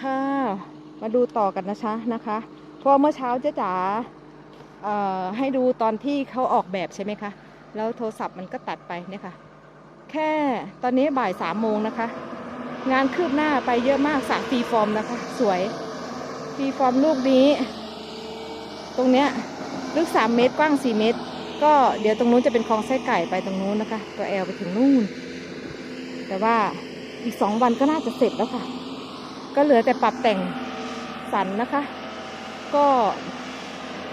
ค่ะ มาดูต่อกันนะชะนะคะเพราะเมื่อเช้าเจ๊จ๋าให้ดูตอนที่เขาออกแบบใช่ไหมคะแล้วโทรศัพท์มันก็ตัดไปเนี่ยค่ะ แค่ตอนนี้บ่ายสามโมงนะคะ งานคืบหน้าไปเยอะมากสระฟรีฟอร์มนะคะ สวยฟรีฟอร์มลูกนี้ ตรงเนี้ยลึกสามเมตรกว้างสี่เมตร ก็เดี๋ยวตรงนู้นจะเป็นคลองไส้ไก่ไปตรงนู้นนะคะ ตัวแอลไปถึงนู่น แต่ว่าอีกสองวันก็น่าจะเสร็จแล้วค่ะ ก็เหลือแต่ปรับแต่งสันนะคะ ก็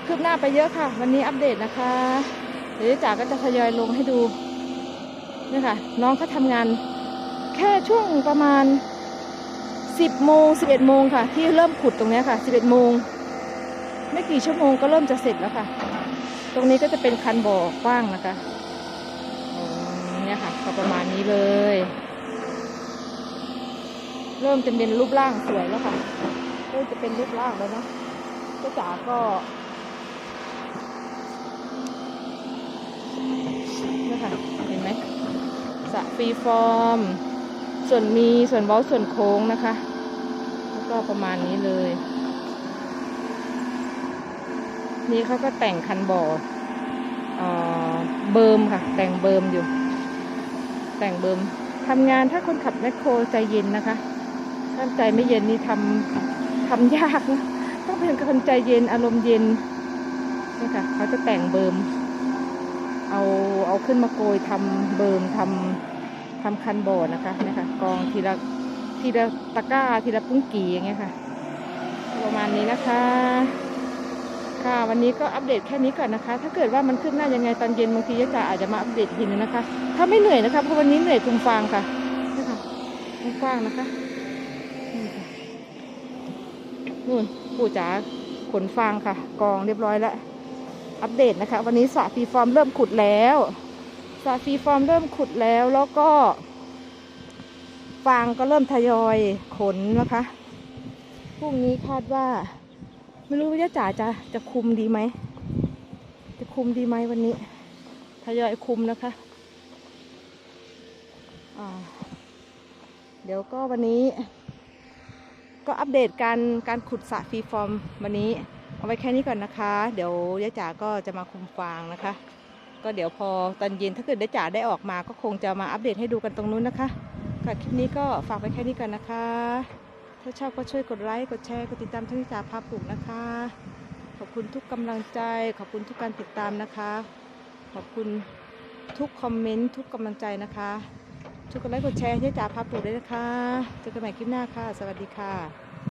คืบหน้าไปเยอะค่ะ วันนี้อัปเดตนะคะ เดี๋ยวจ๋าก็จะทยอยลงให้ดูนี่ค่ะ น้องเขาทำงานแค่ช่วงประมาณ 10โมง11โมงค่ะ ที่เริ่มขุดตรงนี้ค่ะ 11โมงไม่กี่ชั่วโมงก็เริ่มจะเสร็จแล้วค่ะ ตรงนี้ก็จะเป็นคันบ่อกว้างนะคะเนี่ยค่ะก็ประมาณนี้เลย เริ่มจะเป็นรูปร่างสวยแล้วค่ะเริ่มจะเป็นรูปร่างแล้วเนาะเจ้าจ๋าก็นี่ค่ะเห็นไหมสะฟรีฟอร์ม ส่วนมีส่วนเว้าส่วนโค้งนะคะ แล้วก็ประมาณนี้เลย นี่เขาก็แต่งคันบอเอ่อเบิร์มค่ะ แต่งเบิร์มอยู่ แต่งเบิร์มทำงานถ้าคนขับแมคโครใจเย็นนะคะ ถ้าใจไม่เย็นนี่ทำทำยากนะต้องเป็นคนใจเย็นอารมณ์เย็นนี่ค่ะเขาจะแต่งเบิร์มเอาเอาขึ้นมาโกยทำเบิร์มทำทำคันบ่อนะคะนี่ค่ะกองทีละทีละตะกร้าทีละปุ้งกี่อย่างเงี้ยค่ะ ประมาณนี้นะคะ ค่ะวันนี้ก็อัปเดตแค่นี้ก่อนนะคะ ถ้าเกิดว่ามันขึ้นหน้ายังไงตอนเย็นบางทียะจ๋าอาจจะมาอัปเดตทีนึงนะคะ ถ้าไม่เหนื่อยนะคะเพราะวันนี้เหนื่อยพุงฟางค่ะนี่ค่ะพุงฟางนะคะ นู่นปู่จ๋าขนฟางค่ะ กองเรียบร้อยแล้วอัปเดตนะคะ วันนี้สระฟรีฟอร์มเริ่มขุดแล้วสระฟรีฟอร์มเริ่มขุดแล้วแล้วก็ ฟางก็เริ่มทยอยขนนะคะพรุ่งนี้คาดว่า ไม่รู้ว่าจ๋าจะจะคุมดีไหมจะคุมดีไหมวันนี้ทยอยคุมนะคะเดี๋ยวก็วันนี้ ก็อัปเดตการการขุดสระฟรีฟอร์มวันนี้ เอาไว้แค่นี้ก่อนนะคะ เดี๋ยวยะจ๋าก็จะมาคุมฟางนะคะ ก็เดี๋ยวพอตอนเย็นถ้าเกิดยะจ๋าได้ออกมาก็คงจะมาอัปเดตให้ดูกันตรงนู้นนะคะค่ะคลิปนี้ก็ฝากไว้แค่นี้ก่อนนะคะ ถ้าชอบก็ช่วยกดไลค์กดแชร์กดติดตามช่องนิจาพาปลูกนะคะ ขอบคุณทุกกำลังใจ ขอบคุณทุกการติดตามนะคะ ขอบคุณทุกคอมเมนต์ทุกกำลังใจนะคะ ช่วยกดไลค์กดแชร์ให้จ่าพาปลูกด้วยนะคะเจอกันใหม่คลิปหน้าค่ะ สวัสดีค่ะ